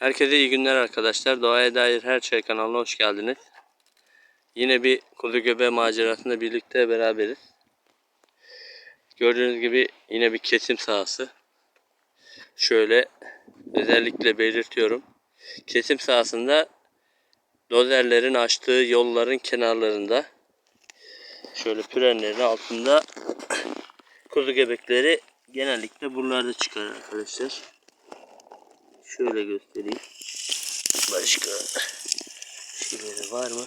Herkese iyi günler arkadaşlar. Doğaya dair her şey kanalına hoş geldiniz. Yine bir kuzu göbeği macerasında birlikte beraberiz. Gördüğünüz gibi yine bir kesim sahası. Şöyle özellikle belirtiyorum. Kesim sahasında dozerlerin açtığı yolların kenarlarında şöyle pürenlerin altında kuzu göbekleri genellikle buralarda çıkar arkadaşlar. Şöyle göstereyim. Başka şeyleri var mı?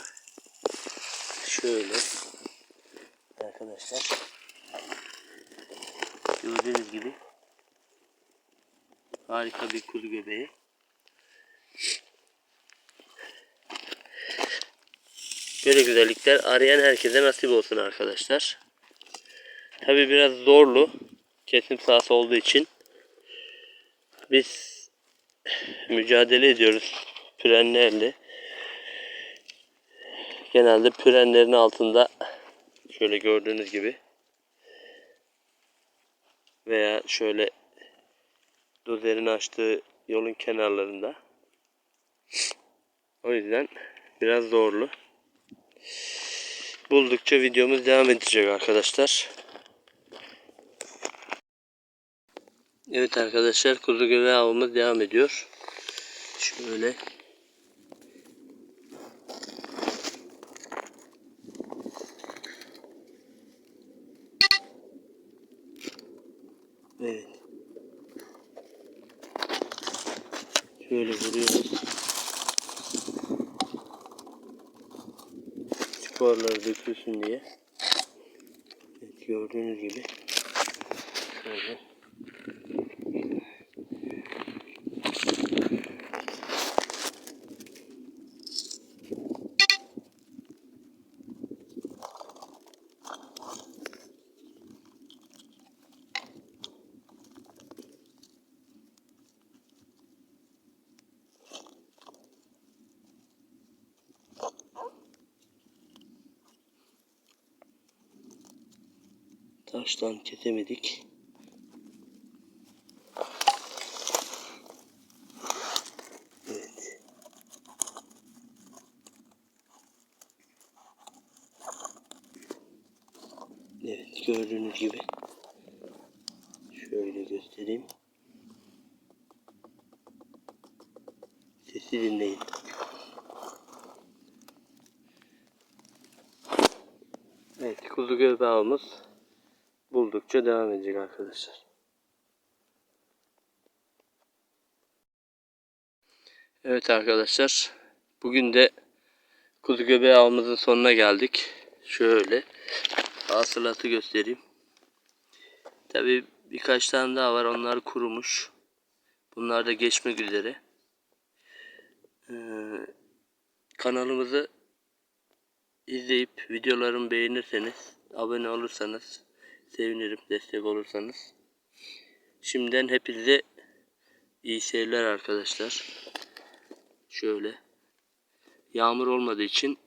Şöyle arkadaşlar gördüğünüz gibi harika bir kuzu göbeği. Böyle güzellikler arayan herkese nasip olsun arkadaşlar. Tabi biraz zorlu kesim sahası olduğu için biz mücadele ediyoruz pürenlerle. Genelde pürenlerin altında şöyle gördüğünüz gibi veya şöyle dozerin açtığı yolun kenarlarında. O yüzden biraz zorlu. Buldukça videomuz devam edecek arkadaşlar. Evet arkadaşlar kuzu göbeği avımız devam ediyor. Şöyle. Evet. Şöyle vuruyoruz. Sporları dökülsün diye. Evet, gördüğünüz gibi. Şöyle. Taştan kesemedik. Evet. Evet gördüğünüz gibi. Şöyle göstereyim. Sesi dinleyin. Evet kuzu göbeği avımız buldukça devam edecek arkadaşlar. Evet arkadaşlar. Bugün de kuzu göbeği avımızın sonuna geldik. Şöyle hasılatı göstereyim. Tabi birkaç tane daha var. Onlar kurumuş. Bunlar da geçmek üzere. Ee, kanalımızı izleyip videolarımı beğenirseniz, abone olursanız sevinirim destek olursanız. Şimdiden hepinize iyi seyirler arkadaşlar. Şöyle. Yağmur olmadığı için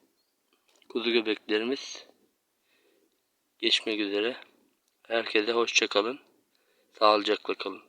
kuzu göbeklerimiz geçmek üzere. Herkese hoşça kalın. Sağlıcakla kalın.